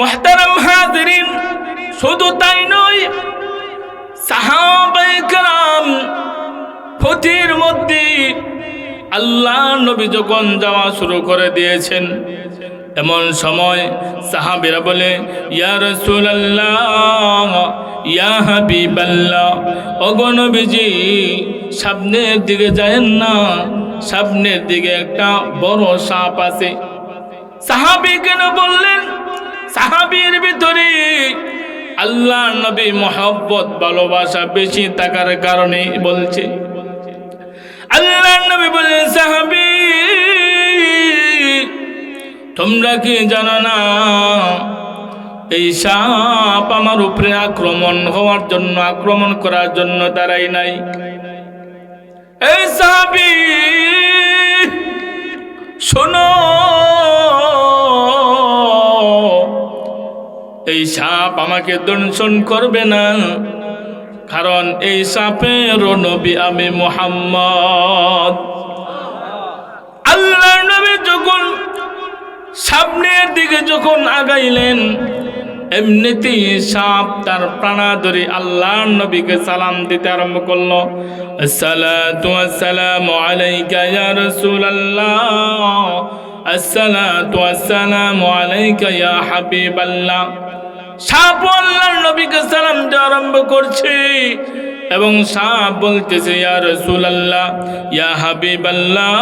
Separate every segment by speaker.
Speaker 1: মোহতারাম হাজরিন শুধু তাই নয়, সাহাবায়ে কেরাম ফতির মধ্যে আল্লাহ নবী যখন যাওয়া শুরু করে দিয়েছেন, এমন সময় সাহাবিরা বলে, ইয়া রাসূলুল্লাহ, ইয়া হাবিবাল্লাহ, ওগো নবীজি, সামনের দিকে যায়েন না, সামনের দিকে একটা বড় সাপ আছে। সাহাবি কেন বললেন সাহাবির ভিতরে আল্লাহ নবী মোহাব্বত, ভালোবাসা বেশি থাকার কারণে বলছে। আল্লাহ নবী বললেন, সাহাবি, তোমরা কি জানো না, এই সাপ আমার উপরে আক্রমণ হওয়ার জন্য, আক্রমণ করার জন্য দাঁড়াই নাই? এই সাহাবি, শোনো এই সাপ আমাকে দংশন করবে না। কারণ এই সাপের নবী আমি মোহাম্মদ। আল্লাহ নবী যখন সামনের দিকে যখন আগাইলেন, এমনিতেই সাপ তার প্রাণাদরি আল্লাহর নবীকে সালাম দিতে আরম্ভ করল। আসসালামু আলাইকা রাসূলুল্লাহ। ইয়া হাবিবাল্লাহ। আল্লাহর আরম্ভ করছে এবং সাপ বলতেছে, ইয়া ইয়া হাবিবাল্লাহ,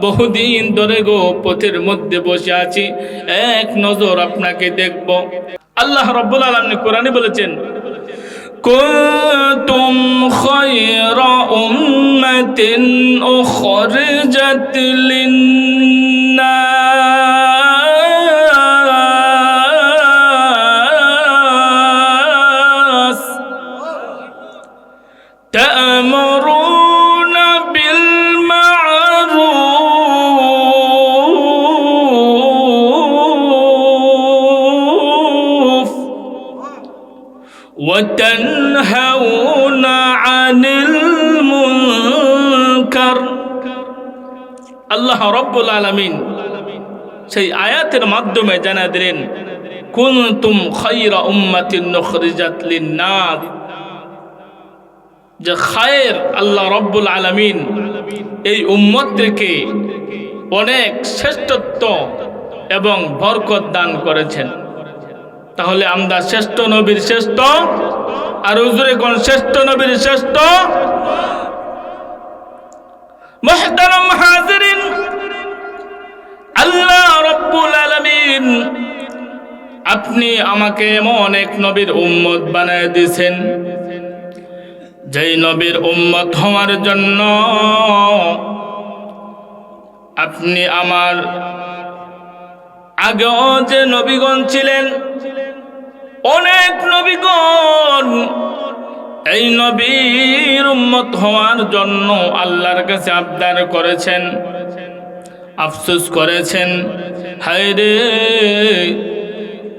Speaker 1: বহুদিন ধরে গো পথের মধ্যে বসে আছি, এক নজর আপনাকে দেখব। আল্লাহ রব্বুল আলমী কোরআনে বলেছেন كنتم خير أمة أخرجت للناس وتنهون عن المنكر আল্লাহ রব্বুল আলামিন সেই আয়াতের মাধ্যমে জানা দিলেন কুনতুম খায়রা উম্মাতিন নুখরিজাত লিন-নাস যে খায়ের আল্লাহ রব্বুল আলামিন এই উম্মতকে অনেক শ্রেষ্ঠত্ব এবং বরকত দান করেছেন তাহলে আমরা শ্রেষ্ঠ নবীর শ্রেষ্ঠ, আর উজুরে কোন শ্রেষ্ঠ নবীর শ্রেষ্ঠ? আল্লাহ আপনি আমাকে এমন এক নবীর উম্মত বানায় দিয়েছেন, যেই নবীর উম্মত হওয়ার জন্য আপনি আমার আগেও যে নবীগণ ছিলেন অনেক নবীগণ। এই নবীর উম্মত হওয়ার জন্য আল্লাহর কাছে আবদার করেছেন, আফসোস করেছেন। হায় রে,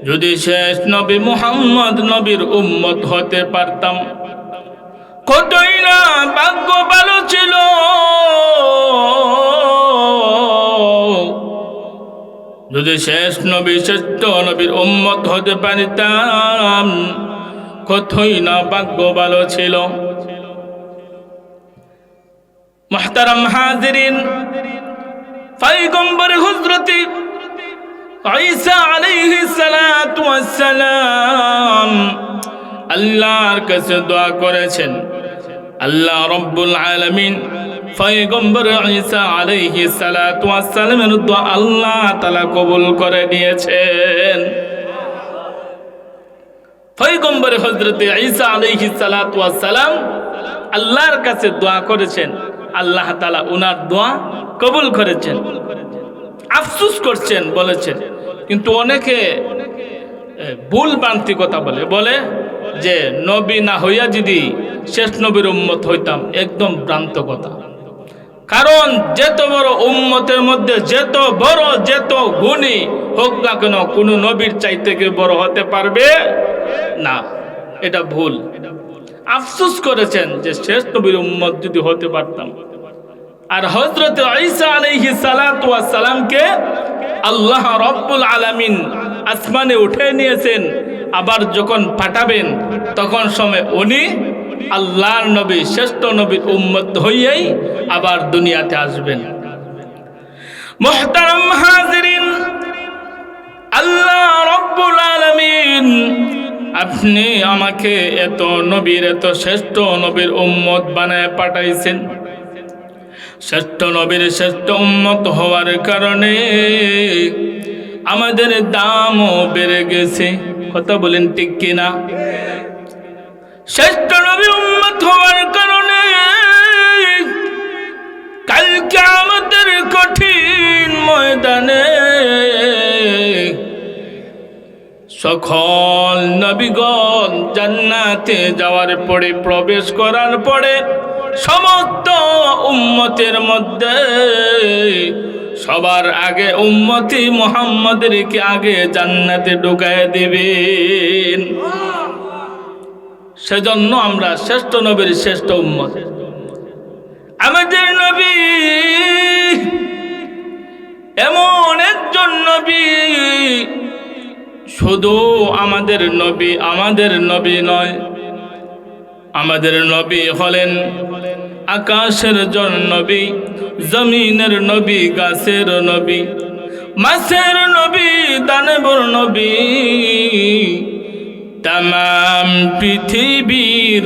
Speaker 1: যদি শেষ নবী মুহাম্মদ নবীর উম্মত হতে পারতাম, কতই না ভাগ্য ভালো ছিল। যদি শেষ নবী, শ্রেষ্ঠ নবীর উম্মত হতে পারিতাম, কতই না ভাগ্য ভালো ছিল। মহতারাম হাজিরিন, পয়গম্বর হুজরতি ঈসা আলাইহিস সালাতু ওয়াস সালাম আল্লাহর কাছে দোয়া করেছেন। আল্লাহ রব্বুল আলামিন দোয়া আল্লাহ কবুল করে সালাম আল্লাহর কাছে দোয়া করেছেন। আল্লাহ তাআলা দোয়া কবুল করেছেন। আফসোস করছেন, বলেছেন। কিন্তু অনেকে ভুল ভ্রান্তি কথা বলে। বলে যে, নবী না হইয়া যদি শেষ নবীর উম্মত হইতাম, একদম ভ্রান্ত কথা। কারণ যেত বড় উম্মতের মধ্যে যেত বড়, যেত গুণী, হোক না কেন, কোনো নবীর চাইতে কেউ বড় হতে পারবে না। এটা ভুল। আফসুস করেছেন যে শেষ নবীর উম্মত যদি হতে পারতাম। আর হজরত ঈসা আলাইহি সালামকে আল্লাহ রব্বুল আলামিন আসমানে উঠে নিয়েছেন, আবার যখন পাঠাবেন, তখন সময় উনি আল্লাহর নবী, শ্রেষ্ঠ নবীর উম্মত হইয়াই আবার দুনিয়াতে আসবেন। মোহতারাম হাজিরিন, আল্লাহ রব্বুল আলামিন, আপনি আমাকে এত নবীর, এত শ্রেষ্ঠ নবীর উম্মত বানায় পাঠাইছেন। শ্রেষ্ঠ নবীর শ্রেষ্ঠ উম্মত হওয়ার কারণে আমাদের দামও বেড়ে গেছে। কথা বলেন ঠিক কিনা? শ্রেষ্ঠ নবীর উম্মত হওয়ার কারণে কালকে আমাদের কঠিন ময়দানে সকল নবীগণ জান্নাতে যাওয়ার পরে, প্রবেশ করার পরে সমস্ত উম্মতের মধ্যে সবার আগে উম্মতি মোহাম্মদেরকে আগে জান্নাতে ঢুকায় দেবেন। সেজন্য আমরা শ্রেষ্ঠ নবীর শ্রেষ্ঠ উম্মত। আমাদের নবী এমন একজন নবী, শুধু আমাদের নবী আমাদের নবী নয়, আমাদের নবী হলেন আকাশের জন নবী, জমিনের নবী, গাছের নবী, মাছের নবী, দানবর নবী। তাম পৃথিবীর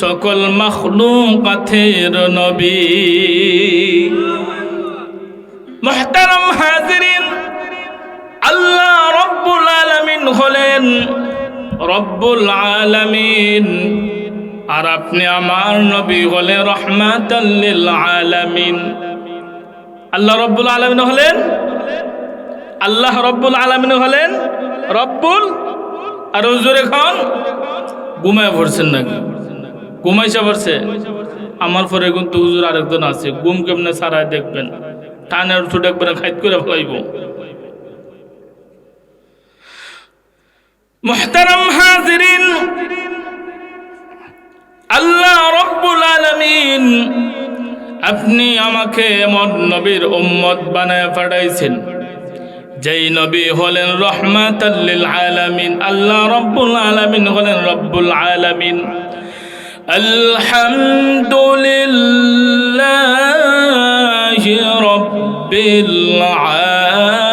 Speaker 1: সকল মখলুকাতের নবী। মোহতারাম হাজিরিন, আল্লাহ রব্বুল আলামিন হলেন রব্বুল আলামিন। আর আপনি আমার নবী হলে রহমাতাল্লিল আলামিন। আল্লাহ রব্বুল আলামিন হলেন? আল্লাহ রব্বুল আলামিন হলেন? রব্বুল আর হুজুর এখন ঘুমায় পড়ছেন নাকি? ঘুমাইছে পড়ছে? আমার পরে কিন্তু হুজুর আরেকজন আছে, ঘুম কেমনে সারায় দেখবেন? টানের উঠে একবারে খাইত করে ফেলাইব। মোহতারাম হাজিরিন, আল্লাহ রব্বুল আলামিন আপনি আমাকে এমন নবীর উম্মত বানায় পাঠাইছেন। যেই নবী হলেন রহমাতাল্লিল আলামিন আল্লাহ রব্বুল আলামিন হলেন রব্বুল আলামিন। আলহামদুলিল্লাহ রব্বিল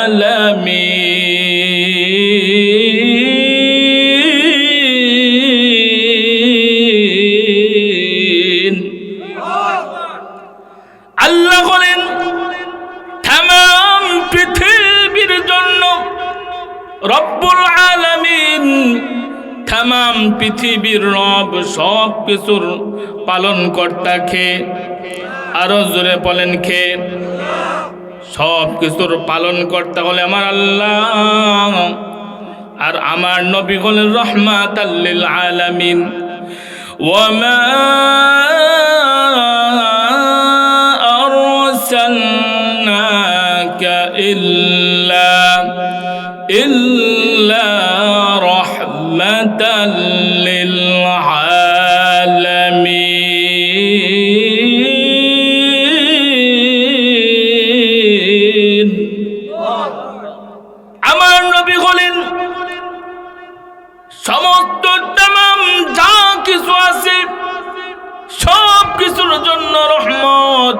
Speaker 1: আলামিন। রব্বুল আলামিন তাম পৃথিবীর রব সব কিছুর পালন কর্তা খে আরো জোরে বলেন খে সব কিছুর পালন করতে হলে আমার আল্লাহ আর আমার নবী হলেন রহমাত আল্লিল আলামিন ওয়ামা أرسلناك إلا رحمة للعالمين আমার নবী হলেন সমস্ত তাম যা কিছু আছে সব কিছুর জন্য রহমত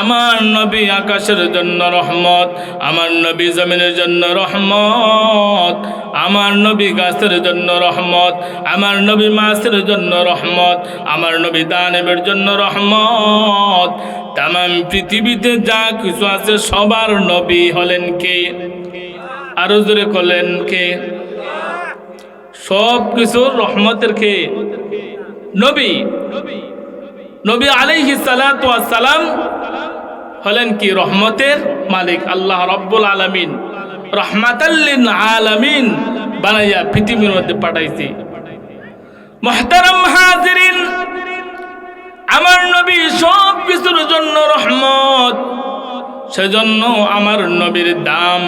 Speaker 1: আমার নবী আকাশের জন্য রহমত আমার নবী জমিনের জন্য রহমত আমার নবী গাছের জন্য রহমত, আমার নবী মাছের জন্য রহমত, আমার নবী দানবের জন্য রহমত। তাম পৃথিবীতে যা কিছু আছে, সবার নবী হলেন কে? আরও জোরে করলেন কে? সব কিছুর রহমতের কে? নবী। নবী আলাইহি সালাম হলেন কি? রহমতের মালিক, আল্লাহ রব্বুল আলামিন। রহমাতাল্লিন আলামিন বানাইয়া পৃথিবীর মধ্যে পাঠাইছি। মহতারাম হাজিরিন, আমার নবী সব কিছুর জন্য রহমত, সেজন্য আমার নবীর দাম,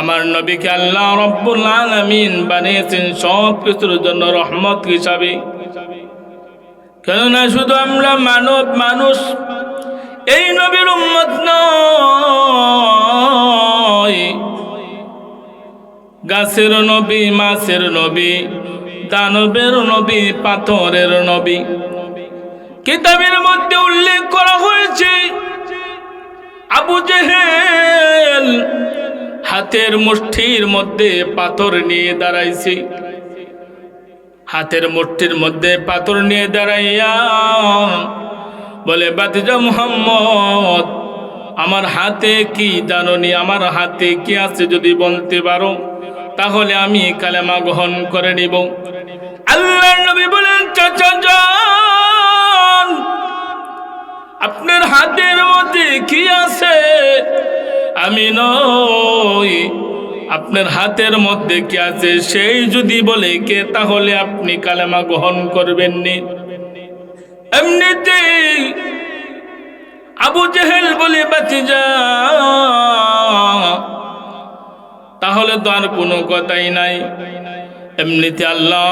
Speaker 1: আমার নবীকে আল্লাহ রব্বুল আলামিন বানিয়েছেন সব কিছুর জন্য রহমত হিসাবে। কেননা শুধু আমরা মানব মানুষ, এই নবীর উম্মত নয়। গাছের নবী, মাছের নবী, দানবের নবী, পাথরের নবী। কিতাবের মধ্যে উল্লেখ করা হয়েছে, আবু জেহেল হাতের মুষ্টির মধ্যে পাথর নিয়ে দাঁড়াইছে। হাতের মুষ্টির মধ্যে পাথর নিয়ে দাঁড়াইয়া বলে বাতিজা মুহাম্মদ, আমার হাতে কি জাননি? আমার হাতে কি আছে যদি বলতে পারো? তাহলে আমি কালেমা গ্রহণ করে নিব। আল্লাহ নবী বলেন, চাচা যান আপনার হাতের মধ্যে কি আছে? আমি নই, আপনার হাতের মধ্যে কি আছে? সেই যদি বলে কে, তাহলে আপনি কালেমা গ্রহণ করবেন নি। এমনিতেই আবু জেহেল বলে বাঁচি যা তাহলে তো আর কোনো কথাই নাই। এমনিতে আল্লাহ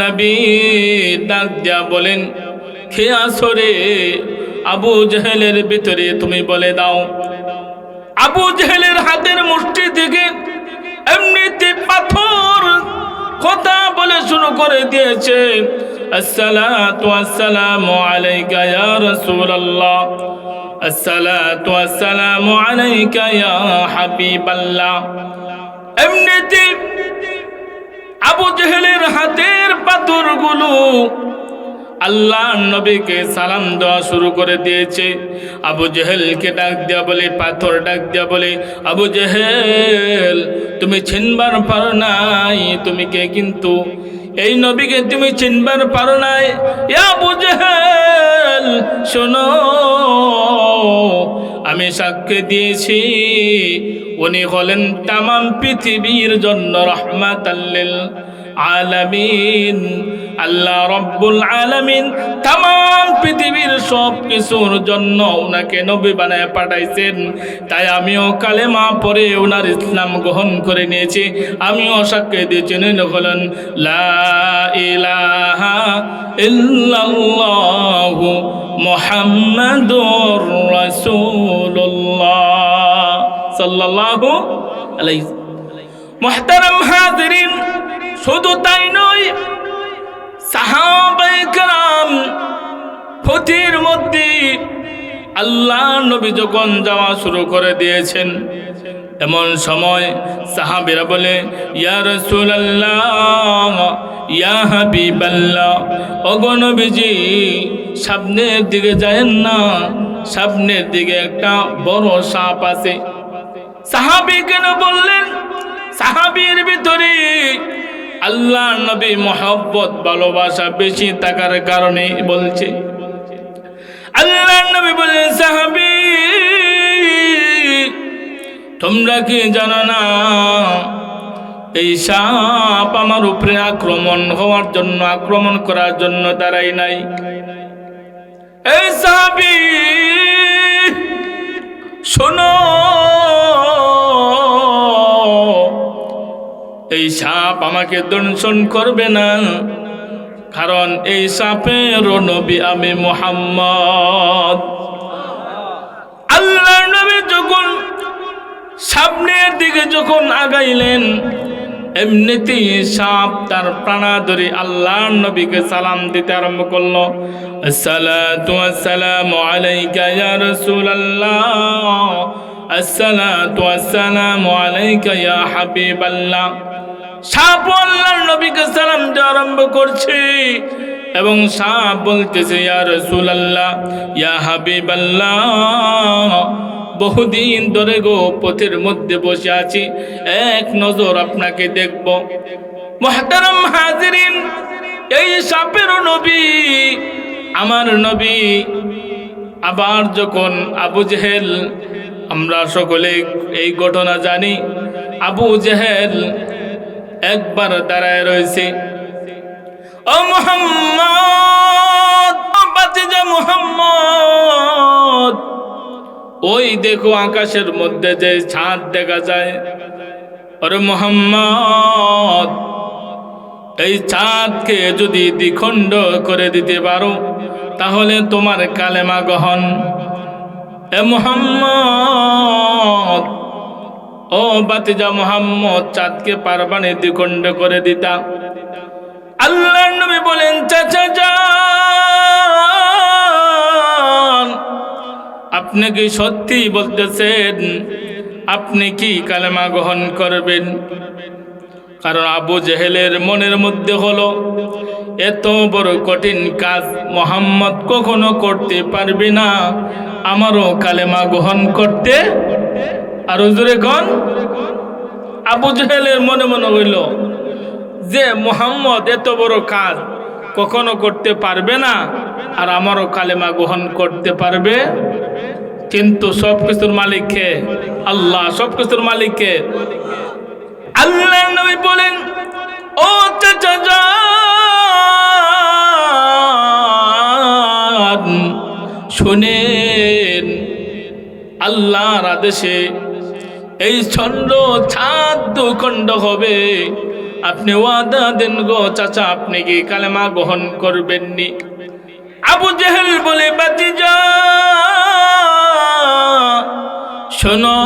Speaker 1: নবী ডাক দিয়া বলেন কে আসরে, আবু জেহেলের ভিতরে তুমি বলে দাও, আবু জেহেলের হাতের মুষ্টি থেকে এমনিতে পাথর কথা বলে শুরু করে দিয়েছে। আলাইকা ইয়া হাবিবাল্লাহ। এমনিতে আবু জেহেলের হাতের পাথরগুলো আল্লাহ নবীকে সালাম দেওয়া শুরু করে দিয়েছে। আবু জেহেলকে ডাক দেওয়া বলে, পাথর ডাক দেওয়া বলে, আবু জেহেল, তুমি চিনবার পারো নাই, তুমি কে কিন্তু এই নবীকে তুমি চিনবার পারো নাই। জেহেল, শোনো, আমি সাক্ষ্য দিয়েছি। উনি হলেন তামাম পৃথিবীর জন্য রহমাত আলামিন। আল্লাহ রব্বুল আলামিন তাম পৃথিবীর সব কিছুর জন্য ওনাকে নবী বানায় পাঠাইছেন। তাই আমিও কালেমা পরে ওনার ইসলাম গ্রহণ করে নিয়েছি। আমিও সাক্ষ্য দিয়েছি উনি হলেন লা ইলাহা ইল্লাল্লাহু মুহাম্মাদুর মুহতারাম হাজিরিন, শুধু তাই নয় সাহাবাইকরাম ফতির মধ্যে আল্লাহ নবী যখন যাওয়া শুরু করে দিয়েছেন, এমন সময় সাহাবিরা বলে, ইয়া রাসূলুল্লাহ, ইয়া হাবিবাল্লাহ, ওগো নবীজি, সামনের দিকে যায়েন না, সামনের দিকে একটা বড় সাপ আছে। সাহাবি কেন বললেন, সাহাবির ভিতরে আল্লাহ নবী মোহাব্বত, ভালোবাসা বেশি থাকার কারণে বলছে। আল্লাহ নবী বলেন সাহাবি, তোমরা কি জানো না, এই সাপ আমার উপরে আক্রমণ হওয়ার জন্য, আক্রমণ করার জন্য দাঁড়াই নাই। এই সাহাবি, শোনো এই সাপ আমাকে দংশন করবে না। কারণ এই সাপের নবী আমি মোহাম্মদ। আল্লাহ নবী যখন সামনের দিকে যখন আগাইলেন, এমনিতেই সাপ তার প্রাণাদরি আল্লাহর নবীকে সালাম দিতে আরম্ভ করল। আসসালামু আলাইকা রাসূলুল্লাহ। হাবিবাল্লাহ। সাপ নবীকে আরম্ভ করছে এবং সাপ বলতেছে ইয়া হাবিবাল্লাহ, বহুদিন ধরে গো পথের মধ্যে বসে আছি, এক নজর আপনাকে দেখব। মহতারাম হাজিরিন, এই সাপের নবী, আমার নবী আবার যখন আবু জেহেল আমরা সকলে এই ঘটনা জানি। আবু জেহেল একবার দাঁড়ায় রয়েছে। ও মোহাম্মদ ওই দেখো আকাশের মধ্যে যে ছাদ দেখা যায়। আরে মোহাম্মদ, এই চাঁদকে যদি দ্বিখণ্ড করে দিতে পারো, তাহলে তোমার কালেমা গহন এ মোহাম্মদ, ও বাতিজা মোহাম্মদ, চাঁদকে পারবানে দ্বিখণ্ড করে দিতা। আল্লাহ নবী বলেন, চাচা যান আপনি কি সত্যি বলতেছেন? আপনি কি কালেমা গ্রহণ করবেন? কারণ আবু জেহেলের মনের মধ্যে হলো, এত বড় কঠিন কাজ মোহাম্মদ কখনো করতে পারবে না। আমারও কালেমা গ্রহণ করতে। আর হুজুরে কন আবু জেহেলের মনে মনে হইল যে মোহাম্মদ এত বড় কাজ কখনো করতে পারবে না, আর আমারও কালেমা গ্রহণ করতে পারবে। কিন্তু সব কিছুর মালিককে আল্লাহ সব কিছুর মালিককে আল্লাহ নবী বলেন ও চাচা যান, শুনেন আল্লাহর আদেশে এই ছন্দ ছাদ দুখণ্ড হবে। আপনি ওয়াদা দেন গো চাচা আপনি কি কালেমা গ্রহণ করবেননি? আবু জেহেল বলে বাতি যা শোনো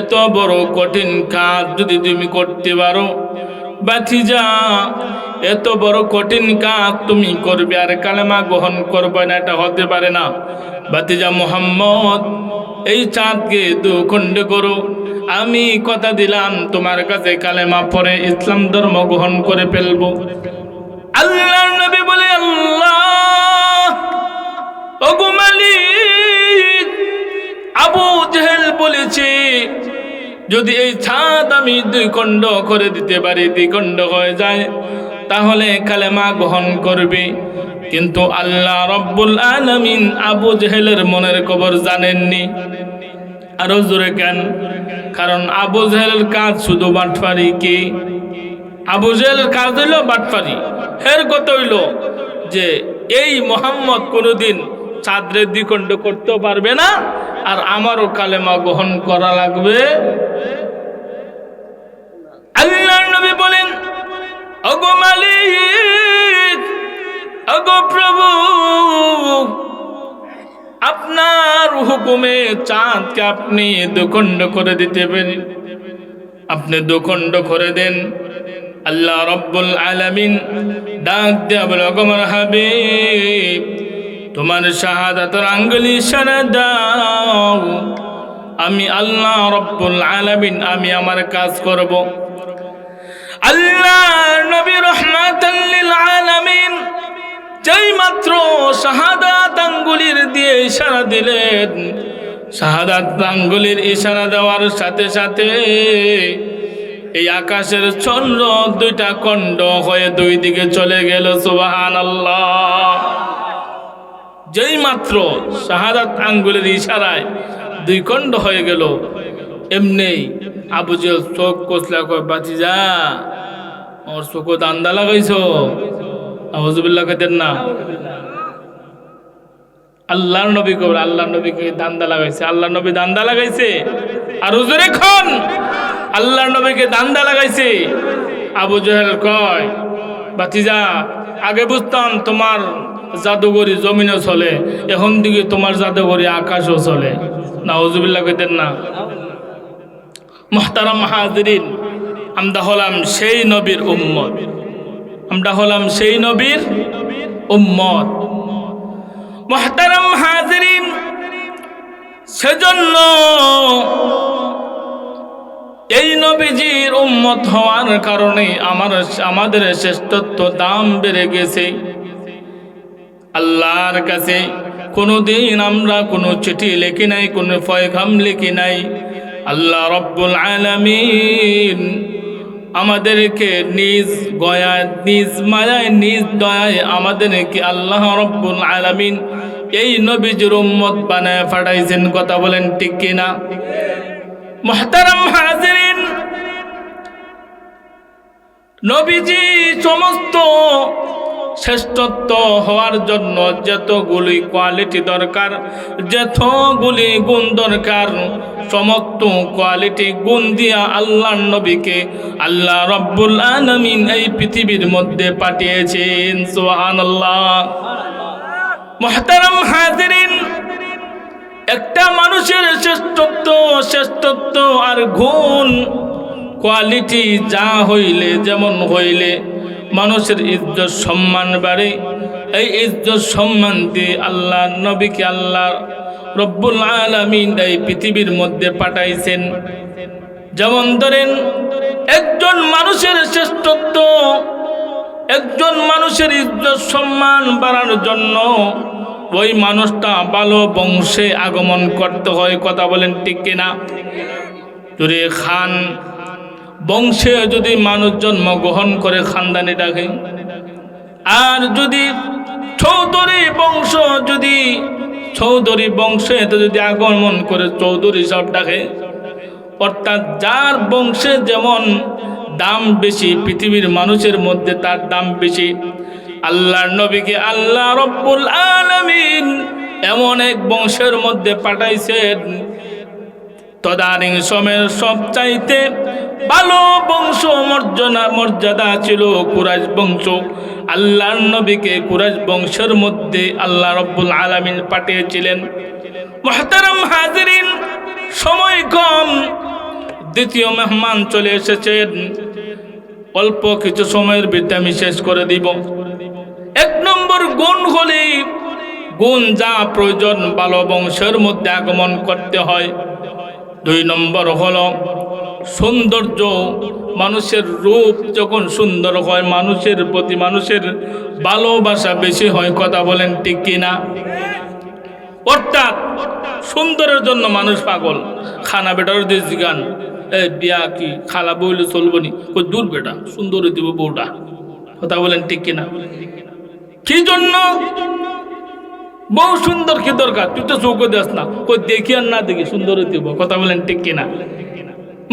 Speaker 1: এত বড় কঠিন কাজ যদি তুমি করতে পারো বাতিজা এত বড় কঠিন কাজ তুমি করবে আর কালেমা গ্রহণ করবে না, এটা হতে পারে না। বাতিজা মোহাম্মদ, এই চাঁদকে দুখণ্ড করো। আমি কথা দিলাম, তোমার কাছে কালেমা পরে ইসলাম ধর্ম গ্রহণ করে ফেলব। আল্লাহ নবী বলে, আল্লাহ আবু জেহেল বলেছে, যদি এই ছাদ আমি দুই খণ্ড করে দিতে পারি দ্বিখণ্ড হয়ে যায়, তাহলে কালেমা গ্রহণ করবে। কিন্তু আল্লাহ রব্বুল আলমিন আবু জেহেলের মনের খবর জানেননি। আরও জোরে কেন? কারণ আবু জেহেলের কাজ শুধু বাটফারি কি? আবু জেহেলের কাজ হইল বাটফারি হের কথা হইল যে, এই মোহাম্মদ কোনোদিন চাঁদরের দ্বিখণ্ড করতেও পারবে না, আর আমারও কালেমা গ্রহণ করা লাগবে। আল্লাহ নবী বলেন অগো মালিক অগো প্রভু, আপনার হুকুমে চাঁদকে আপনি দুখণ্ড করে দিতে পারেন। আপনি দুখণ্ড করে দেন। আল্লাহ রব্বুল আলামিন ডাক দেয়া বলে অগমর হাবিব তোমার শাহাদাতর আঙ্গুলি ইশারা দাও। আমি আল্লাহ রব্বুল আলামিন, আমি আমার কাজ করব। আল্লাহ নবী রহমাতাল লিল আলামিন যেই মাত্র শাহাদাত আঙ্গুলির দিয়ে ইশারা দিলেন, শাহাদাত আঙ্গুলির ইশারা দেওয়ার সাথে সাথে এই আকাশের চন্দ্র দুইটা খণ্ড হয়ে দুই দিকে চলে গেল সুবাহান আল্লাহ যেই মাত্র শাহাদাত আঙ্গুলের ইশারায় দুই খণ্ড হয়ে গেল এমনি আবু যে চোখ কচলা কয় বাঁচি যা ওর চোখও দান্দা লাগাইছ। আবুজুবিল্লাহ কেতেন না। আল্লাহর নবী কবর, আল্লাহর নবীকে দান্দা লাগাইছে? আল্লাহর নবী দান্দা লাগাইছে? আর হুজুরে খন। আল্লাহর নবীকে দান্দা লাগাইছে? আবু জহেল কয় বাতিজা আগে বুঝতাম তোমার জাদুঘরি জমিনও চলে। এখন দিকে তোমার জাদুঘরি আকাশও চলে। না হজুবিল্লাহ কইতেন না। মোহতারাম হাজরিন, আমরা হলাম সেই নবীর উম্মত। আমরা হলাম সেই নবীর উম্মত। মোহতারাম হাজরিন, সেজন্য এই নবীজির উম্মত হওয়ার কারণে আমার আমাদের শ্রেষ্ঠত্ব দাম বেড়ে গেছে। আল্লাহর কাছে কোনোদিন আমরা কোনো চিঠি লিখি নাই, কোনো ফয়খাম লিখি নাই। আল্লাহ রব্বুল আলামিন আমাদেরকে নিজ গয়ায়, নিজ মায়ায়, নিজ দয়ায় আমাদেরকে আল্লাহ রব্বুল আলামিন এই নবীজির উম্মত বানায় ফাটাইছেন কথা বলেন ঠিক কিনা? নবীজি সমস্ত শ্রেষ্ঠত্ব হওয়ার জন্য যতগুলি কোয়ালিটি দরকার, যতগুলি গুণ দরকার, সমস্ত কোয়ালিটি গুণ দিয়া আল্লাহ নবীকে আল্লাহ রব্বুল আলমিন এই পৃথিবীর মধ্যে পাঠিয়েছেন। সোহান আল্লাহ মহতারাম হাজিরিন, একটা মানুষের শ্রেষ্ঠত্ব শ্রেষ্ঠত্ব আর গুণ কোয়ালিটি যা হইলে যেমন হইলে মানুষের ইজ্জত সম্মান বাড়ে। এই ইজ্জত সম্মান দিয়ে আল্লাহ নবীকে আল্লাহ রব্বুল আলমিন এই পৃথিবীর মধ্যে পাঠাইছেন। যেমন ধরেন, একজন মানুষের শ্রেষ্ঠত্ব, একজন মানুষের ইজ্জত সম্মান বাড়ানোর জন্য ওই মানুষটা ভালো বংশে আগমন করতে হয়, কথা বলেন ঠিক কিনা? যদি খান বংশে যদি মানুষ জন্মগ্রহণ করে খানদানি ডাকে আর যদি চৌধুরী বংশ যদি, চৌধুরী বংশে যদি আগমন করে চৌধুরী সব ডাকে অর্থাৎ যার বংশে যেমন দাম বেশি পৃথিবীর মানুষের মধ্যে, তার দাম বেশি। আল্লাহর নবীকে আল্লাহ রব্বুল আলামিন এমন এক বংশের মধ্যে পাঠাইছেন তদানীং সময়ের সব চাইতে ভালো বংশ মর্যাদা মর্যাদা ছিল কুরাজ বংশ। আল্লাহর নবীকে কুরাজ বংশের মধ্যে আল্লাহ রব্বুল আলামিন পাঠিয়েছিলেন। মহতারাম হাজিরিন, সময় কম। দ্বিতীয় মেহমান চলে এসেছেন। অল্প কিছু সময়ের ভিতরে আমি শেষ করে দিব। এক নম্বর গুণ হলে গুণ যা প্রয়োজন ভালো বংশের মধ্যে আগমন করতে হয়। দুই নম্বর হল সৌন্দর্য। মানুষের রূপ যখন সুন্দর হয়, মানুষের প্রতি মানুষের ভালোবাসা বেশি হয়, কথা বলেন ঠিক কিনা? অর্থাৎ সুন্দরের জন্য মানুষ পাগল। খানা বেটার দেশ গান এ বিয়া কি? খালা বইলে চলবো নি? ওই দূর বেটা সুন্দর দিব বউটা। কথা বলেন ঠিক কিনা? কি জন্য? বউ সুন্দর কি দরকার? তুই তো চৌকো দেস না। কই দেখি আর না দেখি, সুন্দর দিব কথা বলেন ঠিক কিনা?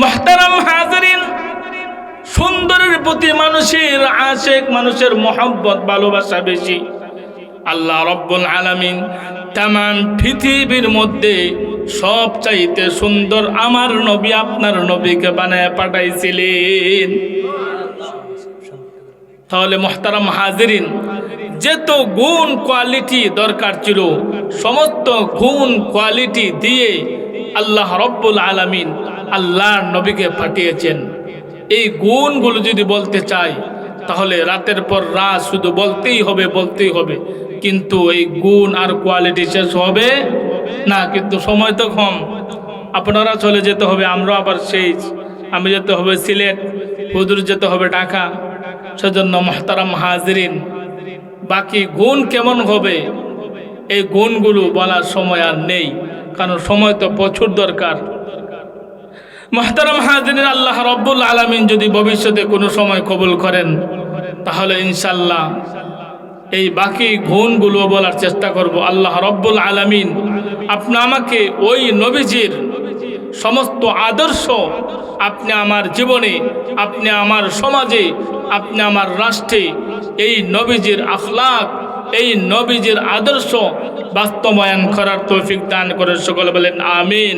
Speaker 1: মহতারাম হাজারিন, সুন্দরের প্রতি মানুষের আশেক, মানুষের মহব্বত, ভালোবাসা বেশি। আল্লাহ রব্বুল আলামিন তাম পৃথিবীর মধ্যে সব চাইতে সুন্দর আমার নবী, আপনার নবীকে বানায় পাঠাইছিলেন। তাহলে মোহতারাম হাজিরিন যেত গুণ কোয়ালিটি দরকার ছিল। সমস্ত গুণ কোয়ালিটি দিয়ে আল্লাহ রব্বুল আলামিন আল্লাহর নবীকে পাঠিয়েছেন। এই গুণগুলো যদি বলতে চাই, তাহলে রাতের পর রাত শুধু বলতেই হবে বলতেই হবে। কিন্তু এই গুণ আর কোয়ালিটি শেষ হবে না, কিন্তু সময় তো কম। আপনারা চলে যেতে হবে, আমরা আবার সেই, আমি যেতে হবে সিলেট হুদুর যেতে হবে ঢাকা। সেজন্য মহতারাম হাজরিন বাকি গুণ কেমন হবে? এই গুণগুলো বলার সময় আর নেই, কারণ সময় তো প্রচুর দরকার। মহতারাম হাজরিন, আল্লাহ রব্বুল আলমিন যদি ভবিষ্যতে কোনো সময় কবুল করেন, তাহলে ইনশাল্লাহ এই বাকি গুণগুলো বলার চেষ্টা করব। আল্লাহ রব্বুল আলমিন আপনি আমাকে ওই নবীজির সমস্ত আদর্শ আপনি আমার জীবনে, আপনি আমার সমাজে, আপনি আমার রাষ্ট্রে, এই নবীজির আখলাক, এই নবীজির আদর্শ বাস্তবায়ন করার তৌফিক দান করে সকলে বলেন, আমিন।